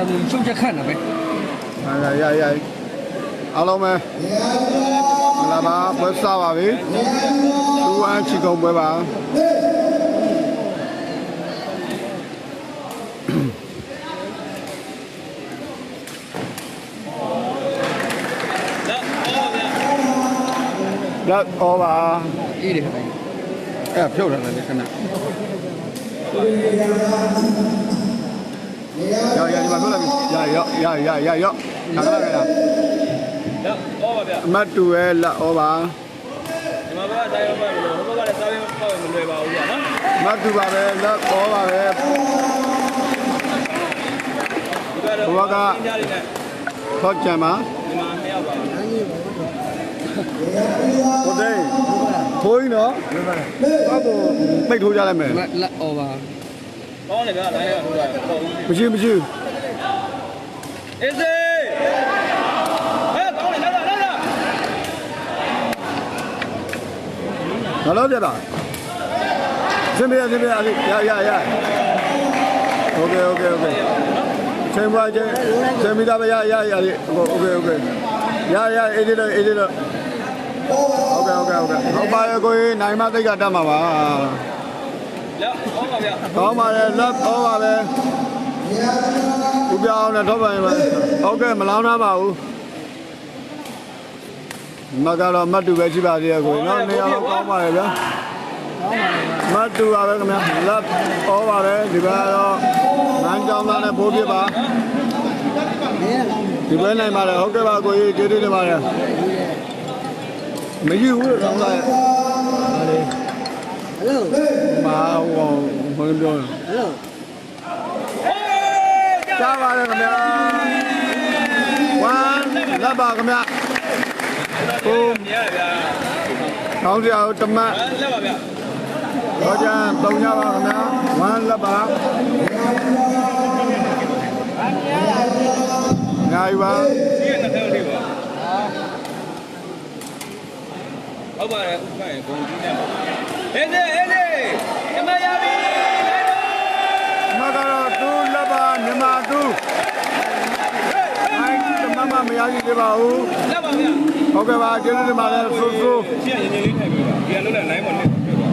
တာဆိုချုပ်ချက်ခန့်တာပဲရရရအားလုံးပဲမလာပါပွဲစားပါပြီသူဝမ်းချီကုံပွဲပါလက်ဩပါအေးတယ်ခင်ဗျအဲ့ဖြုတ်တယ်လေခဏ ရရဒီမှာဖြုတ်လိုက်ပြီရရရရရရခဏခဏလက်ဟောပါဗျာအမတ်တူရဲ့လက်ဩပါဒီမှာဘာတိုင်းပါမလို့ဟိုဘက်ကလည်းစားရင်ပေါ့မလွယ်ပါဘူးဗျာနော်အမတ်တူပါပဲလက်ဩပါပဲဒီကတော့ကြားလေးနဲ့ထောက်ကြံပါဒီမှာမရောက်ပါဘူးဟုတ်တယ်ထိုးရင်တော့ဘာကိုပိတ်ထိုးကြလိုက်မယ်မလက်အော်ပါ ကောင်းတယ်ဗျာလိုင်းရဟိုကပေါ့ဘူး မရှိမရှိ အေးစေးဟဲ့ကောင်းတယ်လာလာလာလာ ငါတော့ပြတာစင်ပြစင်ပြအဲ့ဒီရရရโอเคโอเคโอเคချိန်ပါချင်းချိန်မိသားပဲရရရရโอเคโอเคရရအေးဒီတော့အေးဒီတော့โอเคโอเคโอเคဟုတ်ပါရဲ့ကိုကြီးနိုင်မသိကတတ်မှာပါ လက်ဟောပါဗျာကောင်းပါလေလက်ဟောပါပဲဦးပြောင်းနဲ့ထောက်ပါရင်ပါဟုတ်ကဲ့မလောင်းထားပါဘူးမကတော့မတ်တူပဲရှိပါသေးရဲ့ကိုနော်နေရာတော့ကောင်းပါလေဗျာမတ်တူပါပဲခင်ဗျာလက်ဟောပါတယ်ဒီဘက်ကတော့နန်းကြောင်းသားနဲ့ဘိုးပြပါဒီဘက်နိုင်ပါလေဟုတ်ကဲ့ပါကိုကြီးကျေးဇူးတင်ပါတယ်မယူဘူးတော့သားရဲ့ဟယ်လို မာဟောဘယ်လိုပြောလဲဟယ်လိုကြားပါတယ်ခင်ဗျာဝမ်လက်ပါခင်ဗျာကိုမြင်ရဗျာကောင်းစရာကိုတမတ်လက်ပါဗျာတော့ကြတုံကြပါခင်ဗျာဝမ်လက်ပါနိုင်ပါစီးရတဲ့ထဲလေးပါဟုတ်ပါတယ်ဥပ္ပယဂုံကြီးနဲ့အေးစေးအေး စေးကျမရပြီမကတော့သူလက်ပါမြန်မာသူနိုင်တမတ်မမရရှိသေးပါဘူးလက်ပါဗျာဟုတ်ကဲ့ပါကျေးဇူးတင်ပါတယ်ဆိုဆိုရှင်းရင်ရင်လေးထိုင်ပြီးပါဒီကလုံးနဲ့ line ပေါ်လေးပြပါ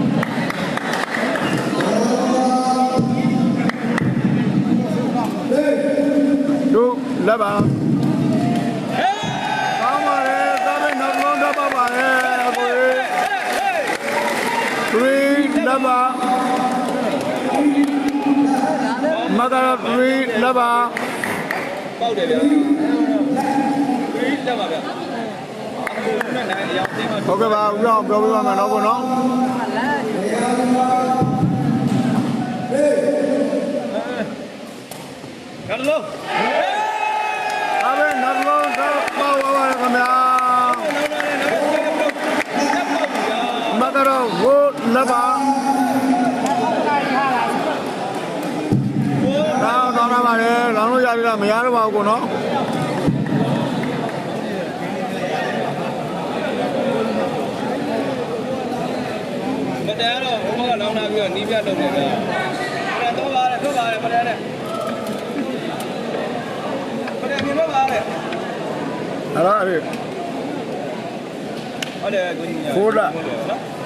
သူလက်ပါကောင်းပါလေသားလေးနောက်လုံးတော့ပါပါလေကိုကြီး3လက်ပါ မကတော့3လက်ပါပေါက်တယ်ဗျာဒီလက်ပါဗျာအခုနဲ့နိုင်အရောက်သေးမှဟုတ်ကဲ့ပါဦးအောင်ပြောပြပါမယ်နော်ကိုနော်ရလို့ဒါပဲနောက်လုံးတော့ပါပါပါခင်ဗျာမကတော့ဟိုလက်ပါ လောင်းလို့ရပြီလားမရတော့ပါဘူးကိုနော်မတဲတော့ဘုမကလောင်းလာပြီးတော့နီးပြလုပ်နေဗျာအဲ့တော့ပါတယ်ထွက်ပါတယ်မတဲနဲ့မတဲမြင်တော့ပါတယ်အဲ့ဒါအဲ့ဟုတ်တယ်ကိုကြီးညာခိုးတာနော်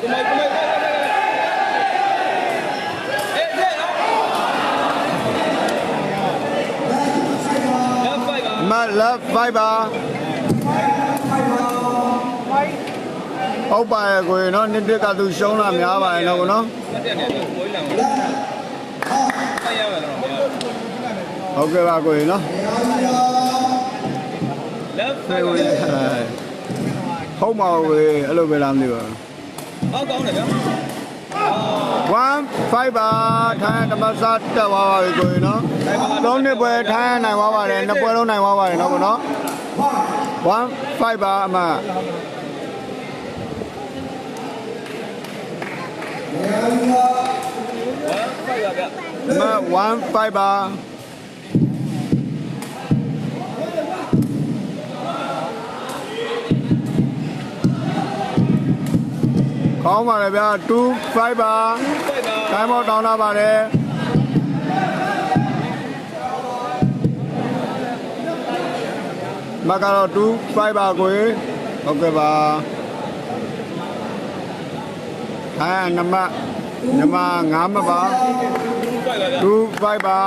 ဟိုဟိုပြည့်ဒီမိုက်ဒီမိုက်အေးစေးလက်ဖိုက်ပါအမလက်ဖိုင်ပါဟုတ်ပါရဲ့ကိုရင်နော်နှစ်တက်ကသူရှုံးလာများပါရဲ့နော်ကိုနော်တက်တယ်ကိုယ်လမ်းကိုဆက်ရမယ်တော့ဗျာဟုတ်ကဲ့ပါကိုရင်နော်လက်ဖေဝေးဟုတ်မှာဝေးအဲ့လိုပဲလားမသိပါဘူး ဟောကောင်းတယ်ဗျာ1 5ပါထိုင်းဓမ္မစတက်သွားပါပြီကိုရင်နော်သုံးနှစ်ပွဲထိုင်းနိုင်သွားပါတယ်နှစ်ပွဲလုံးနိုင်သွားပါတယ်နော်ကိုနော်1 5ပါအမဖိုက်ပါဗျာအမ1 5 ကောင်းပါလေဗျာ2 5ပါဖိုက်ပါတိုင်းမောက်တောင်းလာပါတယ်မကတော့2 5ပါကိုယ်ဟုတ်ကဲ့ပါအဲနမနမ9မပါဖိုက်ပါ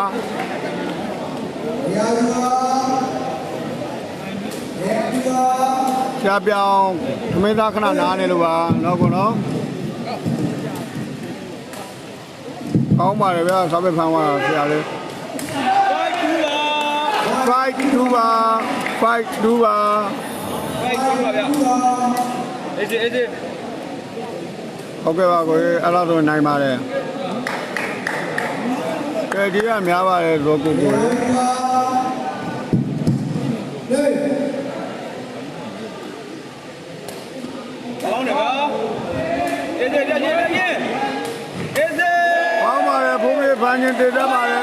ဗျာ2 5 ပါချာပြောင်းခမင်းသားခဏနားနေလို့ပါတော့ကောနော်ကောင်းပါတယ်ဗျာဆောက်ပဲဖမ်းသွားတာဆရာလေးဖိုက်ကူလာ fight 2ပါ fight 2ပါဖိုက်ကူပါဗျာအေးအေးအေးဟုတ်ကဲ့ပါကိုကြီးအဲ့လိုဆိုနိုင်ပါတယ်ကဲဒီကများပါတယ်ဇောကိုကို ကြီးဖန်ချင်းတည်တတ်ပါတယ်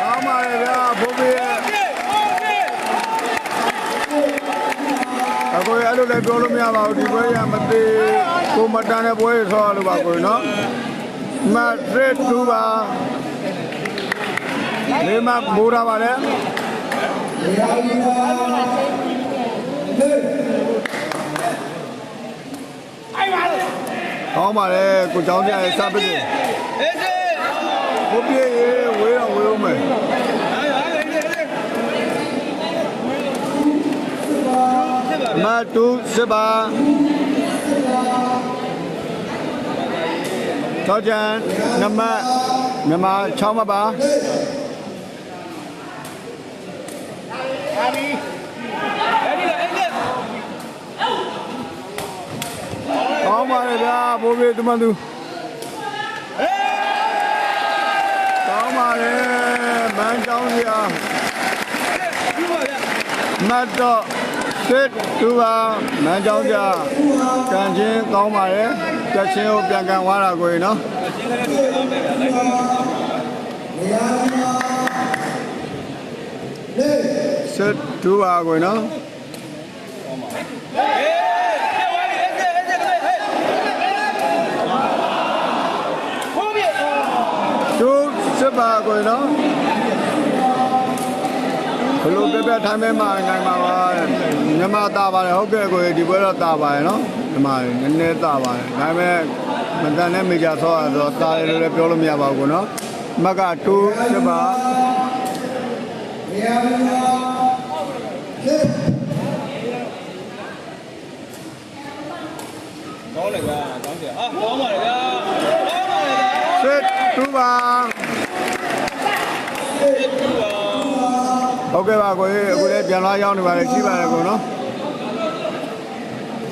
ကောင်းပါတယ်ဗျာဘုံကြီးရဲ့ အခုအဲ့လိုလည်းပြောလို့မရပါဘူးဒီပွဲရမသေးကိုမတန်တဲ့ပွဲဆောလို့ပါကိုနော်မတ်ရစ်တူပါလေးမမိုးထားပါလေကောင်းပါလေကိုเจ้าပြရဲ့စပစ်တယ် အေးအေး ဘုပြေဝေးတော့ဝေးအောင်မယ်အားရအေးအေးစစ်ပါဗျာမတ်တူစပါတော့ကျန်နမနမ6မပါအဲ့ဒီလေအေးလေကောင်းပါလေဗျာဘိုးဘေးတမန်သူ ကောင်းပါလေမန်းကြောင်းစရာပြပါဗျာမတ်တော့စစ်တူပါမန်းကြောင်းစရာကံချင်းကောင်းပါလေကြက်ချင်းကိုပြန်ကန်သွားတာကိုရင်နော်အချင်းလည်းတူအောင်ပဲဗျာလိုက်ပါစစ်တူပါကိုရင်နော် အေးပြပါလေအေးအေးအေးဟဲ့ဟိုးပြေ တူစစ် ပါကိုရင်နော်ဘလို့ပြပြထိုင်းမဲမှာနိုင်မှာပါညမတာပါတယ်ဟုတ်ကဲ့ကိုဒီဘွဲတော့တာပါတယ်နော်ဒီမှာနည်းနည်းတာပါတယ်ဒါပေမဲ့မတန်တဲ့မေဂျာဆောရတော့တာတယ်လို့လည်းပြောလို့မရပါဘူးကိုနော်မကတူစစ်ပါကောင်းတယ်ဗျာကောင်းတယ်အာကောင်းပါလေဗျာကောင်းပါလေဗျာစစ်တူပါ စစ်ကူပါ ဟုတ်ကဲ့ပါကိုကြီးအခုလည်းပြန်လာရောက်နေပါလေရှိပါတယ်ကိုနော်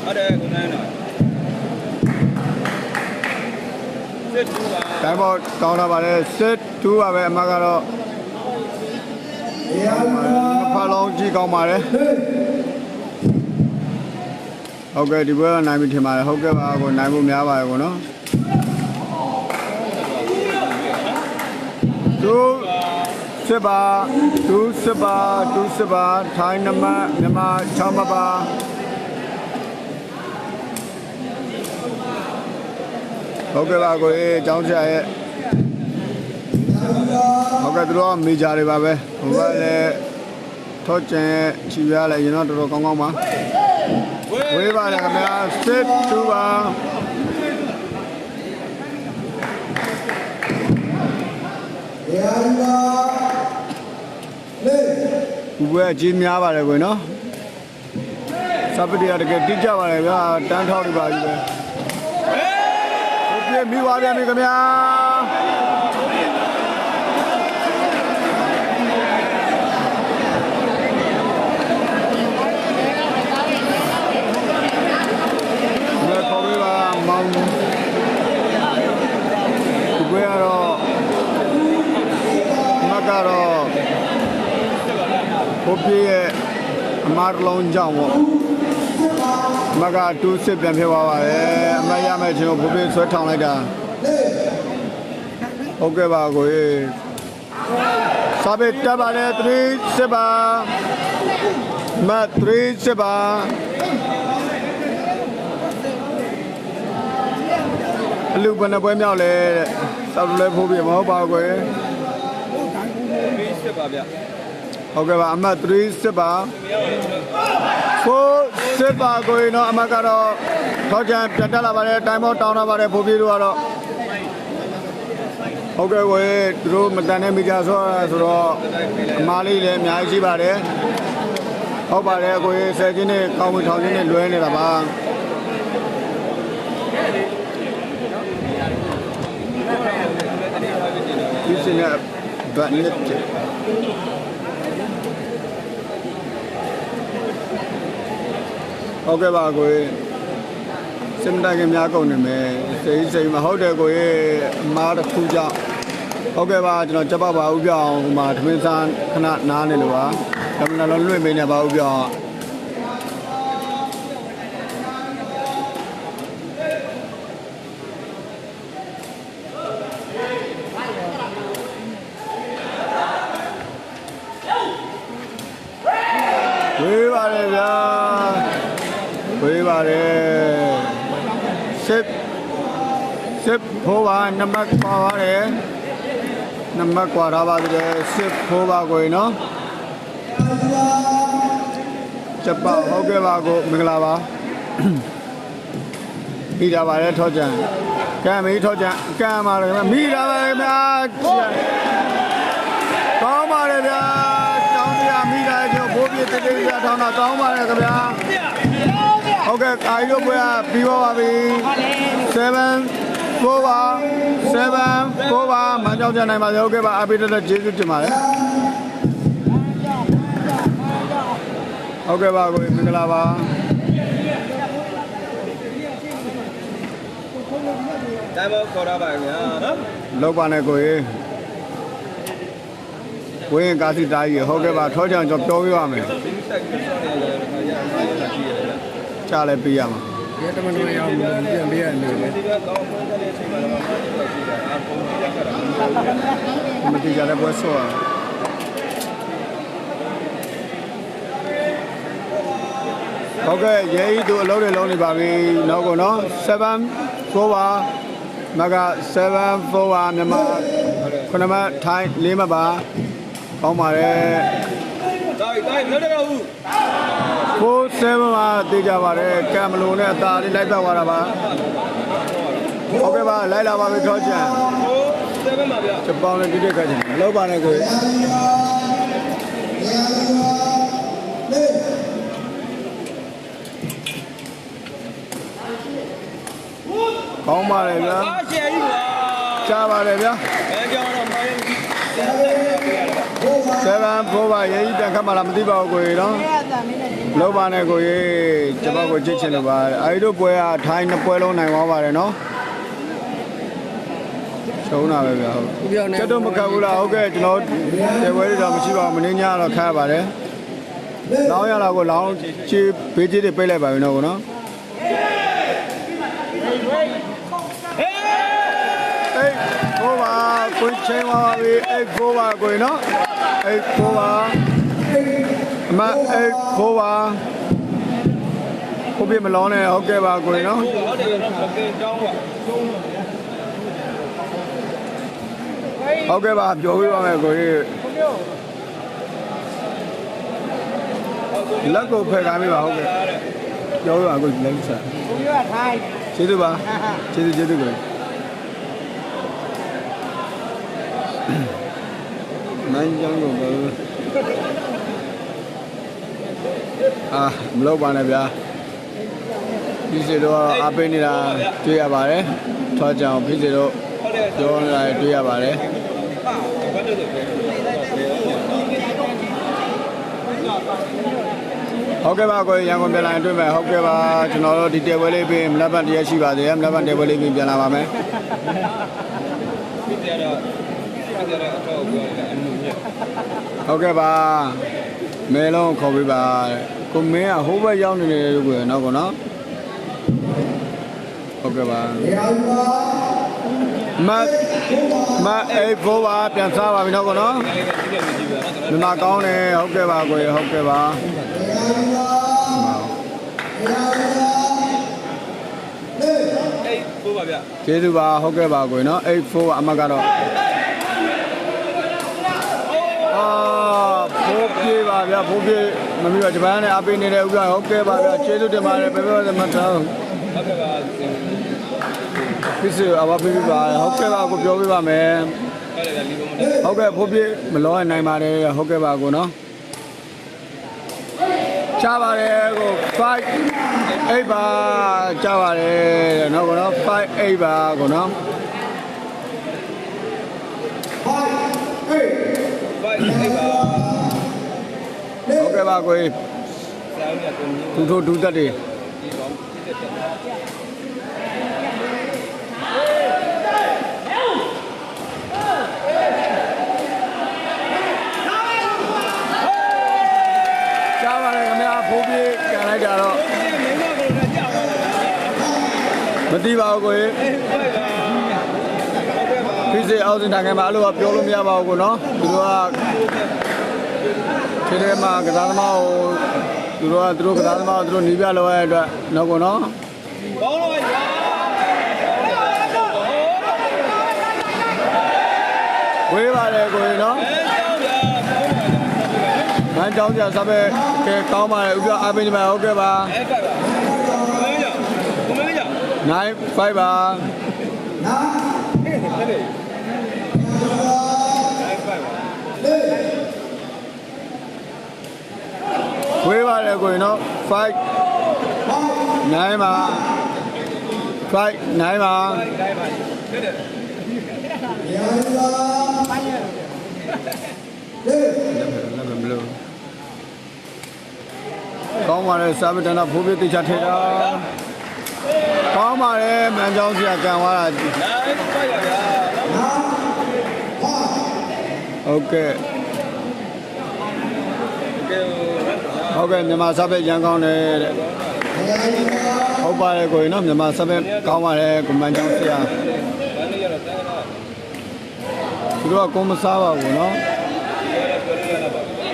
ဟုတ်တယ်ကိုနိုင်တော့စစ်ကူပါတိုင်းပေါ်ကောင်းတာပါလေစစ်တူပါပဲအမကတော့နှစ်ဖက်လုံးကြည့်ကောင်းပါတယ်ဟုတ်ကဲ့ဒီဘက်ကနိုင်ပြီထင်ပါတယ်ဟုတ်ကဲ့ပါကိုနိုင်ဖို့များပါတယ်ကိုနော်သူ စစ်ပါသူစစ်ပါသူစစ်ပါထိုင်းနမမြန်မာ6မပါဟုတ်ကဲ့ပါကိုအေးအကြောင်းချရဲ့ဟုတ်ကဲ့သူတို့ကမေဂျာတွေပါပဲဟိုကလည်းထော့ကျန်ရဲ့ချီရလည်းရင်တော့တော်တော်ကောင်းကောင်းပါဝေးပါလေခင်ဗျာစစ်တူပါဒီ ဘွဲအကြီးများပါတယ်ကိုနော်စပတီကတကယ်တိကျပါလေဗျာတန်းထောက်နေပါပြီပဲဟုတ်ပြီမိသွားပြန်ပြီခင်ဗျာဒီခေါ်ပေးပါမောင်ဒီကွဲကတော့မကတော့ ဘုပြည့်ရဲ့အမားလုံးကြောင့်ပေါ့မကတူးစစ်ပြန်ဖြစ်သွားပါတယ်အမရမယ်ချင်းကိုဘုပြည့်ဆွဲထောင်လိုက်တာဟုတ်ကဲ့ပါကိုကြီးစာပေတက်ပါလေ3စစ်ပါမ3စစ်ပါအလူဘယ်နှပွဲမြောက်လဲတဲ့စောက်လဲဖိုးပြမဟုတ်ပါဘူးကွယ်ပြီးစစ်ပါဗျ ဟုတ်ကဲ့ပါအမှတ်3စစ်ပါ4စစ်ပါကိုရင်တော့အမှတ်ကတော့ထောက်ချံပြတ်တက်လာပါတယ်တိုင်မောတောင်းလာပါတယ်ဖိုးပြတို့ကတော့ဟုတ်ကဲ့ကွယ်သူတို့မတန်တဲ့မိကြဆောဆိုတော့အမားလေးလည်းအများကြီးရှိပါတယ်ဟုတ်ပါတယ်ကိုယ်ဆယ်ချင်းနဲ့ကောင်းဝင်ထောင်ချင်းနဲ့လွဲနေတာပါဒီစနေဗတ်နစ် ဟုတ်ကဲ့ပါကိုယ်စင်တိုင်ကများကုန်နေမယ်စိတ်စိတ်မဟုတ်တယ်ကိုယ်အမားတစ်ခုကြောင့်ဟုတ်ကဲ့ပါကျွန်တော်ကြပ်ပါပါဦးပြောင်းဟိုမှာသမင်းစားခဏနားနေလို့ပါကမ္ဘာလုံးလွှင့်ပေးနေပါဦးပြောင်းဝေးပါတယ်ဗျာဝေးပါတယ် စစ်စစ်ဖိုးပါနံပါတ်ပါပါတယ်နံပါတ်ကွာထားပါသေးတယ်စစ်ဖိုးပါကိုနော်ကျပ်ပါဟုတ်ကဲ့ပါကိုမင်္ဂလာပါမိတာပါတယ်ထောကြံကံမီထောကြံကံပါလေမိတာပါလေဗျာကောင်းပါလေဗျာတောင်းတရားမိတာကျော်ဘိုးပြတေးသေးရထောင်းတာကောင်းပါလေခင်ဗျာ ဟုတ်ကဲ့အာရီတို့ဘွဲကပြီးပါပါပြီ7 4ပါ7 4ပါမန်ကြောက်ကြနိုင်ပါစေဟုတ်ကဲ့ပါအပိတတဲ့ကျေးဇူးတင်ပါတယ်ဟုတ်ကဲ့ပါကိုမင်္ဂလာပါတိုင်မောခေါ်ရပါခင်ဗျာနော်လောက်ပါနဲ့ကိုရေဝင်းကားစီတားကြီးဟုတ်ကဲ့ပါထောချောင်ကျွန်တော်ပြောပြပါမယ် ခါရအားရတာကြည့်ရတယ်ကြားလဲပေးရမှာဒီတမန်တော်ရအောင်ပြန်ပေးရတယ်လေဒီကကောင်းမှန်းတဲ့အချိန်မှာတော့မှတ်တော့ကြည့်တာအပုံကြည့်ရတာမတိကြတဲ့ပွဲဆော့ဟုတ်ကဲ့ရဲကြီးသူအလုံးတွေလုံးနေပါပြီနောက်ကောနော်7 4ပါမက7 4ပါမြန်မာခုနမထိုင်းလေးမပါကောင်းပါတယ် တိုင်းတိုင်းမလို့တော့ဘူးဖိုး7ပါသိကြပါတယ်ကံမလုံးနဲ့အသာလေးလိုက်ပတ်သွားတာပါဟုတ်ကဲ့ပါလိုက်လာပါပြီထောချန်ဟို7ပါဗျာချက်ပေါင်းနဲ့တိတိခတ်ချင်မလုပ်ပါနဲ့ကိုကောင်းပါလေဗျာအားရှယ်ကြီးကွာကြားပါလေဗျာအဲကြောင့်တော့မိုင်း 7ဖိုးပါရေးကြီးတန်ခတ်မှလားမသိပါဘူးကိုကြီးနော်လုပ်ပါနဲ့ကိုကြီးချက်ပေါင်းကိုချစ်ချင်လို့ပါအဲဒီတို့ပွဲကထိုင်းနှစ်ပွဲလုံးနိုင်သွားပါတယ်နော်ရှုံးတာပဲဗျာဟုတ်ဦးပြောင်းနေကျက်တော့မကတ်ဘူးလားဟုတ်ကဲ့ကျွန်တော်တေဝဲတွေတော့မရှိပါဘူးမင်းညတော့ခါရပါတယ်လောင်းရတာကိုလောင်းချေးဘေးချေးတွေပိတ်လိုက်ပါပြီနော်ကိုနော်အေးကိုပါကိုချင်းပါပြီအေးကိုပါကိုနော် အေးကိုပါအမအေးကိုပါကိုပြမလောင်းနဲ့ဟုတ်ကဲ့ပါကိုနော်ဟုတ်တယ်တော့ပကင်ကြောင်းကွာဟုတ်ကဲ့ပါပြောပြပါမယ်ကိုကြီးလက်ကိုဖယ်ခိုင်းပြီပါဟုတ်ကဲ့ပြောပြပါကိုကြီးလက်စားကိုပြောထိုင်းကျေးဇူးပါကျေးဇူးကျေးဇူးကို မန်းကြောင်းကိုဘာအာမလုပ်ပါနဲ့ဗျာဖြစ်စီတော့အားပေးနေတာတွေ့ရပါတယ်ထောကြောင်ဖြစ်စီတော့ဟုတ်တယ်ပြောနေတာတွေ့ရပါတယ်ဟာဘာလို့လဲဟုတ်ကဲ့ပါကိုရန်ကုန်ပြန်လာရင်တွေ့မယ်ဟုတ်ကဲ့ပါကျွန်တော်တို့ဒီတဲပွဲလေးပြင်မနက်ဖြန်တရက်ရှိပါသေးတယ်မနက်ဖြန်တဲပွဲလေးပြင်ပြန်လာပါမယ်ဒီတရားတော့ဒီတရားတော့အထောက်ပြောတယ်အမှုမြတ် ဟုတ်ကဲ့ပါမဲလုံးခေါ်ပေးပါကိုမင်းကဟိုးဘက်ရောက်နေတယ်လို့ကိုနော်ကောနော်ဟုတ်ကဲ့ပါမတ်မတ်အေးဘောပါပြန်စားပါပြီနော်ကောနော်အဲ့ဒါကြည့်နေကြည့်ပါနော်မြန်မာကောင်းတယ်ဟုတ်ကဲ့ပါကိုရဟုတ်ကဲ့ပါအေးပို့ပါဗျကျေးဇူးပါဟုတ်ကဲ့ပါကိုရနော်84ပါအမတ်ကတော့အာဖိုးပြေးပါ ဗျာဖိုးပြေးမမီးတော့ဂျပန်နဲ့အပေးနေတဲ့ဥပ္ပဟုတ်ကဲ့ပါဗျာကျေးဇူးတင်ပါတယ်ဘယ်ဘက်မှမတောင်းဟုတ်ကဲ့ပါဖြစ်စီအဘပေးပြပါဟုတ်ကဲ့ပါကိုပြောပြပါမယ်ဟုတ်တယ်လီဘုံမတက်ဟုတ်ကဲ့ဖိုးပြေးမလောနိုင်ပါတယ်ဟုတ်ကဲ့ပါကိုနော်ချပါတယ်ကို5 8ပါချပါတယ်နော်ကိုနော်5 8ပါကိုနော် ဟုတ်ကဲ့ပါကိုစာအုပ်ကကိုမြင်သူတို့ဒူတက်တွေဒီကောင်းဖြစ်တဲ့ချပါတယ်ခင်ဗျာဖိုးပြေးကန်လိုက်တာတော့မင်းတို့ကလည်းကြောက်ပါလားမသိပါဘူးကိုအေးဘိုက်ပါဟုတ်ကဲ့ပါဖြစ်စီအောက်စင်တန်ခင်မှာအဲ့လိုကပြောလို့မရပါဘူးကိုနော်သူတို့က ဒီထဲမှာကစားသမားကိုသူတို့ကသူတို့ကစားသမားကိုသူတို့နီးပြလောရတဲ့အတွက်နော်ကိုနော်ကောင်းတော့ရာဝေးပါတယ်ကိုရင်နော်အဲကြောက်ရာကောင်းပါလားမန်းကြောင်းကြစပယ်ကဲကောင်းပါတယ်ဥပ္ပအပင်းဒီမှာဟုတ်ကဲ့ပါအဲကပါမင်းကြောက်မင်းကြောက်9 5ပါဟဲ့ဟဲ့လေအဲကပါ ဝေးပါတယ်ကိုရင်နော်5 9ပါ5 9ပါတိုင်းပါတဲ့တဲ့လည်းမလို့ကောင်းပါတယ်စာပတနာဖိုးပြတိချထေတာကောင်းပါတယ်မန်းကြောင်းစီကကန်သွားတာနိုင်ပါရဗျာဟုတ်ကဲ့ကဲ ဟုတ်ကဲ့မြန်မာစာပေရန်ကောင်းတယ်တဲ့ဟုတ်ပါတယ်ကိုရင်နော်မြန်မာစာပေကောင်းပါတယ်ကိုမန်းကြောင်းစီကဘာလို့ရတော့တန်းလာသူတို့ကကိုမစားပါဘူးနော်ပြောရပြောရတာပါကော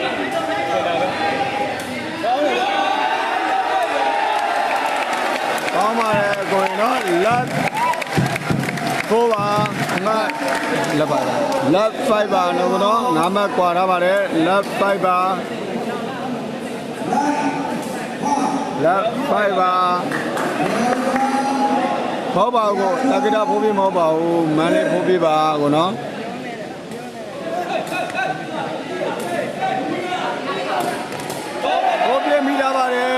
င်းတယ်ကောင်းပါတယ်ကိုရင်နော်လက်ဖိုးပါအမလက်ပါလားလက်5ပါနော်ကောနော်ငါးမှတ်ကွာထားပါတယ်လက်5ပါ လက်5ပါဟောပါကိုတက္ကတာဖိုးပြမဟုတ်ပါဘူးမန်းလေးဖိုးပြပါကိုနော်ဖိုးပြမိလာပါတယ်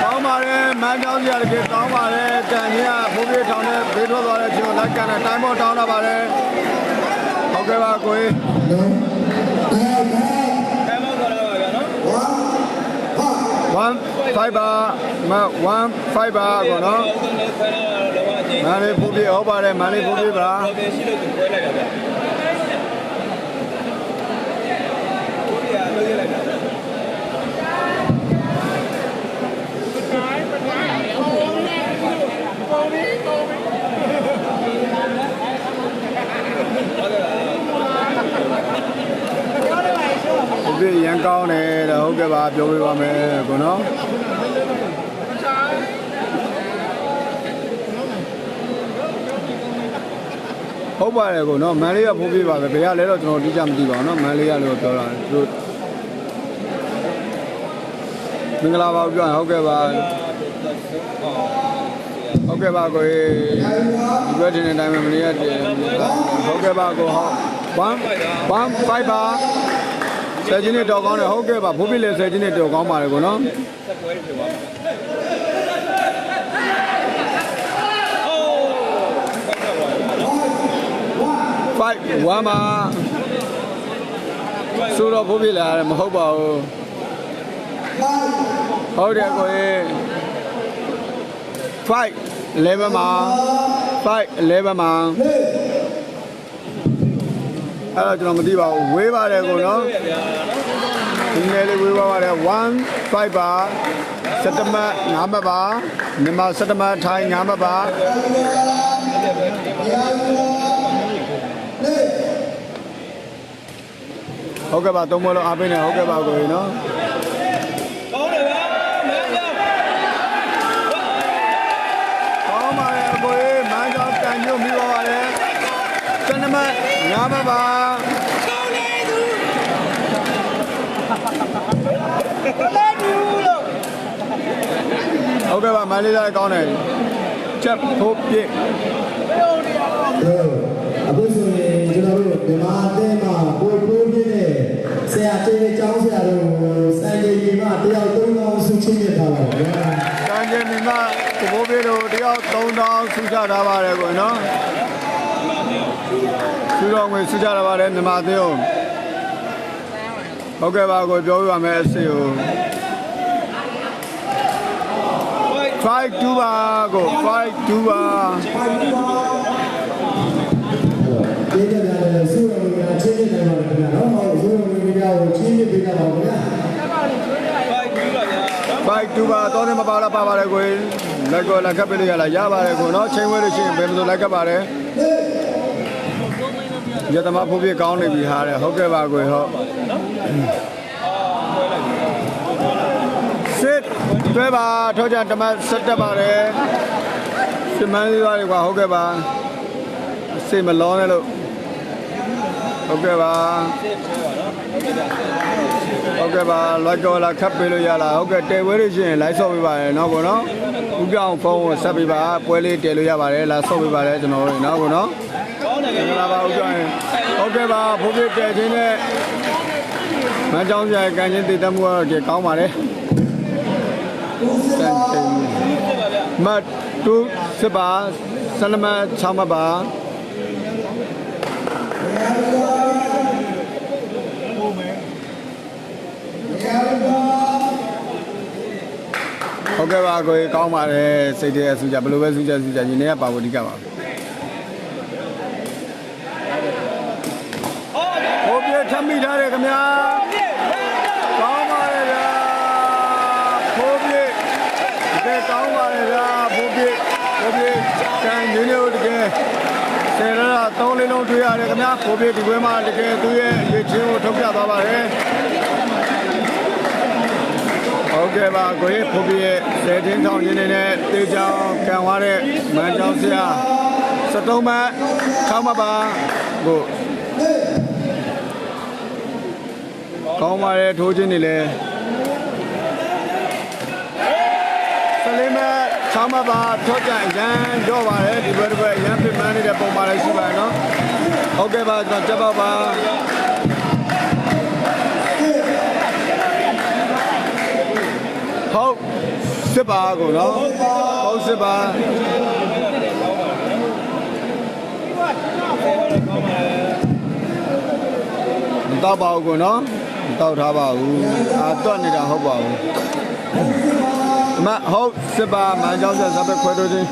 ကောင်းပါတယ်မန်းကြောင်းကြီးရတကယ်ကောင်းပါတယ်တန်ကြီးကဖိုးပြထောင်နဲ့ဘေးထွက်သွားတဲ့အချိန်ကိုလိုက်ကန်တဲ့တိုင်းပေါ်တောင်းတာပါတယ်ဟုတ်ကဲ့ပါကိုကြီး အဲမောတော့ပါဗျာနော် 1 fiber မ1 fiber ကိုနော်တော့လည်းခွဲလာတော့လောကအချင်းမန်းလေးဖိုးပြဟုတ်ပါတယ်မန်းလေးဖိုးပြပါဟုတ်တယ်ရှိလို့သူခွဲလိုက်တာဗျာဘုရားလို့ရလိုက်တာ ဖိုးပြရန်ကောင်းတယ်တဲ့ဟုတ်ကဲ့ပါပြောပြပါမယ်ကိုနော်ဟုတ်ပါတယ်ကိုနော်မန်လေးကဖိုးပြပါပဲဘယ်ရလဲတော့ကျွန်တော်တိကျမသိပါဘူးနော်မန်လေးကလို့ပြောတာသူတို့မင်္ဂလာပါပြောရင်ဟုတ်ကဲ့ပါဟုတ်ကဲ့ပါကိုဒီဘက်တင်တဲ့တိုင်းမှာမနေ့ကတည်းကဟုတ်ကဲ့ပါကိုဟုတ်1 1 5ပါ ဆယ်ချင်းနဲ့တော်ကောင်းတယ်ဟုတ်ကဲ့ပါဖိုးပြလေဆယ်ချင်းနဲ့တော်ကောင်းပါတယ်ကိုနော်ဆက်ပွဲဖြစ်သွားမှာအိုးပတ်တော့ပါနော်5 1မှာဆိုတော့ဖိုးပြလေရတယ်မဟုတ်ပါဘူးဟုတ်တယ်ကိုရေ5 11မှာ5 11မှာ အဲ့တော့ကျွန်တော်မသိပါဘူးဝေးပါတယ်ကိုနော်ဗျာနော်ဒီနေ့လေးဝေးပါပါတယ်1 5ပါစက်တမတ်9မှတ်ပါမြန်မာစက်တမတ်ထိုင်း9မှတ်ပါဟုတ်ကဲ့ပါသုံးမလို့အားပေးနေဟုတ်ကဲ့ပါကိုကြီးနော်ကောင်းတယ်ဗျာမင်းကြောက်ကောင်းပါရဲ့ကိုကြီးမန်းကြောင်တန်ညွတ်ပြီးပါပါတယ်စက်တမတ် 9မှတ်ပါဟုတ်ကဲ့ပါမန္တလေးသားကောင်းတယ်ချက်ဖို့ပြည့်အခုဆိုရင်ကျွန်တော်တို့မြန်မာအသင်းမှာပို့ပို့ပြည့်တဲ့ဆရာကျေးကျောင်းဆရာတို့စံကြေးကြီးမှတယောက်သုံးအောင်ဆုချင်းပြထားပါဗျာကံကျင်မြမသဘောပြေတို့တယောက်3000ဆူကြထားပါတယ်ကိုနော် ဆူတော်ငွေဆူကြထားပါတယ်မြမသေးအောင်ဟုတ်ကဲ့ပါကိုပြောပြပါမယ်အစီကို5 2ပါကို5 2ပါကျေးဇူးတင်ဆုရဝင်ကချင်းချင်းတယ်ပါဗျာတော့ဟုတ်ဆုရဝင်ကကိုချင်းချင်းပေးတာပါဗျာဖိုက်ပြီးပါဗျာနော်5 2ပါတောင်းနေမပါလားပါပါတယ်ကိုလက်ကိုလက်ကပ်ပေးလို့ရလားရပါတယ်ကိုနော်ချိန်ဝဲလို့ရှိရင်ဘယ်လိုလိုလက်ကပ်ပါတယ် ရတမဖို့ပြကောင်းနေပြီဟာတဲ့ဟုတ်ကဲ့ပါကိုဟုတ်စစ်တွဲပါထောကြတမတ်ဆက်တက်ပါတယ်စမန်းလေးပါလေကွာဟုတ်ကဲ့ပါစိတ်မလောနဲ့လို့ဟုတ်ကဲ့ပါဟုတ်ကဲ့ပါလွိုက်ကောလာခတ်ပေးလို့ရလားဟုတ်ကဲ့တဲဝဲလို့ရှိရင်လိုက်ဆော့ပေးပါရယ်နော်ကိုနော်ဥပြောင်းဖုန်းကိုဆက်ပေးပါပွဲလေးတဲလို့ရပါတယ်လာဆော့ပေးပါလေကျွန်တော်တို့နော်ကိုနော်ကော င်းတယ်မဗျာင်္ဂလာပါဥပြောင်းရင်ဟုတ်ကဲ့ပါဖိုးပြတဲချင်းနဲ့မန်းချောင်းပြိုင်ကန်ချင်းတည်တတ်မှုကတော့ဒီကောင်းပါလေတန်ချင်းမတ်တူစပါဆလမတ်ချောင်းမပါဟုတ်ကဲ့ပါကိုကြီးကောင်းပါတယ်စိတ်တည်းအဆူကြဘယ်လိုပဲဆူကြဆူကြညီနေကပါဝတိကပါဟို ပြထမိထားတယ်ခင်ဗျာကောင်းပါတယ်ဗျာဟိုပြတကယ်ကောင်းပါတယ်ဗျာဟိုပြဟိုပြကံညီနေတို့တကယ်ဆယ်ရတာသုံးလေးလုံးတွေ့ရတယ်ခင်ဗျာဟိုပြဒီပွဲမှာတကယ်သူ့ရဲ့ရည်ချင်းကိုထုတ်ပြသွားပါတယ်ဟုတ်ကဲ့ပါကိုကြီးဖိုးပြည့်ဆယ်ချင်းထောင်ရင်းနေတဲ့တေချောင်းကံသွားတဲ့မန်းချောင်းဆရာ73မှတ်6မှတ်ပါကို ကောင်းပါတယ်ထိုးချင်းနေလဲဆလင်းမဲ့6မှတ်ပါထောက်ကြရန်တော့ပါတယ်ဒီဘက်တစ်ဘက်ရန်ပြမန်းနေတဲ့ပုံပါလေးရှိပါရဲ့နော်ဟုတ်ကဲ့ပါကျွန်တော်ကြက်ပါပါဟုတ်စစ်ပါကိုနော်ဟုတ်စစ်ပါမတော့ပါဘူးကိုနော် မတော့ထားပါဘူးအာတော့နေတာဟုတ်ပါဘူးအမဟုတ်စစ်ပါမန်ချောင်းဆက်ဇပ်ပဲခွဲတော့ချင်း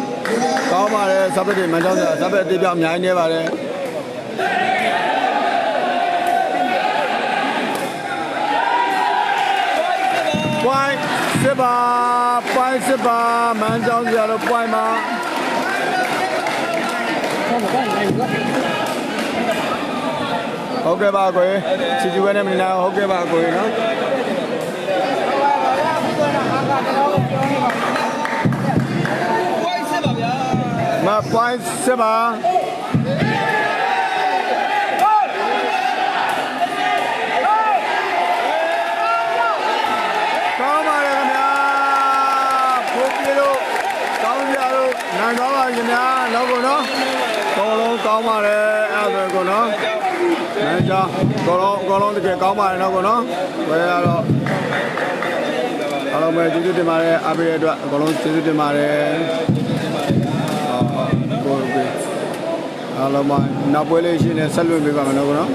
ကောင်းပါတယ်ဇပ်ပဲတွေမန်ချောင်းဆက်ဇပ်ပဲအသေးပြောင်းအများကြီးနေပါတယ်ပွိုင်းစစ်ပါပွိုင်းစစ်ပါမန်ချောင်းဆရာတို့ပွိုင်းပါ ဟုတ်ကဲ့ပါကိုယ်ချီချူပဲနဲ့မင်္ဂလာဟုတ်ကဲ့ပါကိုယ်နော်ဖိုက်စစ်ပါဗျာမပွိုင်းစစ်ပါကောင်းပါလေ ခင်ဗျာဖိုးပြေလို့ကောင်းကြလို့နိုင်သွားပါခင်ဗျာတော့ကိုနော်တော်လုံးကောင်းပါလေအဲ့ဒါဆိုကိုနော်မန်ဂျာကောလုံးကောလုံးတကယ်ကောင်းပါတယ်နော်ကောနော်ဘယ်ကတော့အားလုံးပဲကျေးဇူးတင်ပါတယ်အားပေးတဲ့အတွက်အကုန်လုံးကျေးဇူးတင်ပါတယ်ဟုတ်ဟုတ်ကိုယ်ကိုအားလုံးမနောက်ပွဲလေးရှိနေဆက်လွှင့်ပေးပါမယ်နော်ကောနော်